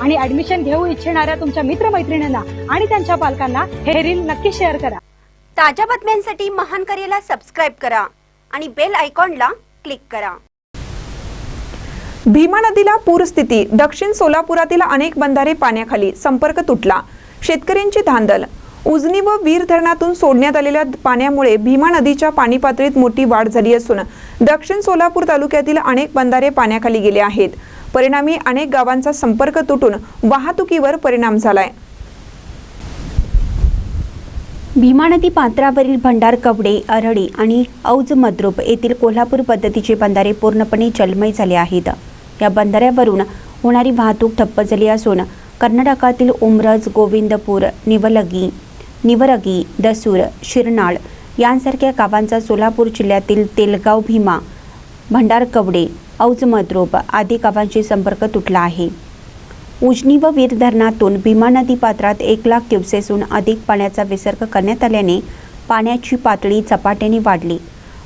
आणि ऍडमिशन घेऊ इच्छिणाऱ्या तुमच्या मित्रमैत्रिणींना आणि त्यांच्या पालकांना हे रील नक्की शेअर करा. ताज्या बातम्यांसाठी महान करेला सबस्क्राईब करा आणि बेल आयकॉनला क्लिक करा. भीमा नदीला पूरस्थिती दक्षिण सोलापुरातील अनेक बंधारे पाण्याखाली संपर्क तुटला. शेतकऱ्यांची धांदल. उजनी व वीर धरणातून सोडण्यात आलेल्या पाण्यामुळे भीमा नदीच्या पाणी पातळीत मोठी वाढ झाली असून दक्षिण सोलापूर तालुक्यातील अनेक बंधारे पाण्याखाली गेले आहेत. परिणामी अनेक गावांचा संपर्क तुटून वाहतुकीवर परिणाम झालाय. भीमा नदी पात्रावरील भंडार कवडे अरळी आणि औज मद्रुप येथील कोल्हापूर पद्धतीचे बंधारे पूर्णपणे जलमय झाले आहेत. या बंधाऱ्यावरून होणारी वाहतूक ठप्प झाली असून कर्नाटकातील उमरज गोविंदपूर निवलगी निवरगी दसूर शिरनाळ यांसारख्या गावांचा सोलापूर जिल्ह्यातील तेलगाव भीमा भंडारकवडे कवडे औजमद्रोब आदी गावांशी संपर्क तुटला आहे. उजनी व वीर धरणातून भीमा नदी पात्रात एक लाख क्युसेसहून अधिक पाण्याचा विसर्ग करण्यात आल्याने पाण्याची पातळी झपाट्याने वाढली.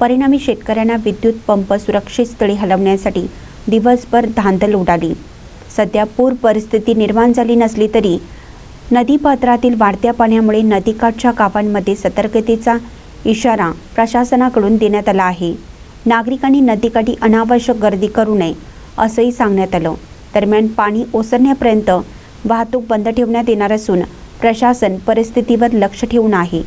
परिणामी शेतकऱ्यांना विद्युत पंप सुरक्षित स्थळी हलवण्यासाठी दिवसभर धांदल उडाली. सध्या पूर परिस्थिती निर्माण झाली नसली तरी नदीपात्रातील वाढत्या पाण्यामुळे नदीकाठच्या गावांमध्ये सतर्कतेचा इशारा प्रशासनाकडून देण्यात आला आहे. नागरिकांनी नदीकाठी अनावश्यक गर्दी करू नये असंही सांगण्यात आलं. दरम्यान पाणी ओसरण्यापर्यंत वाहतूक बंद ठेवण्यात येणार असून प्रशासन परिस्थितीवर लक्ष ठेवून आहे.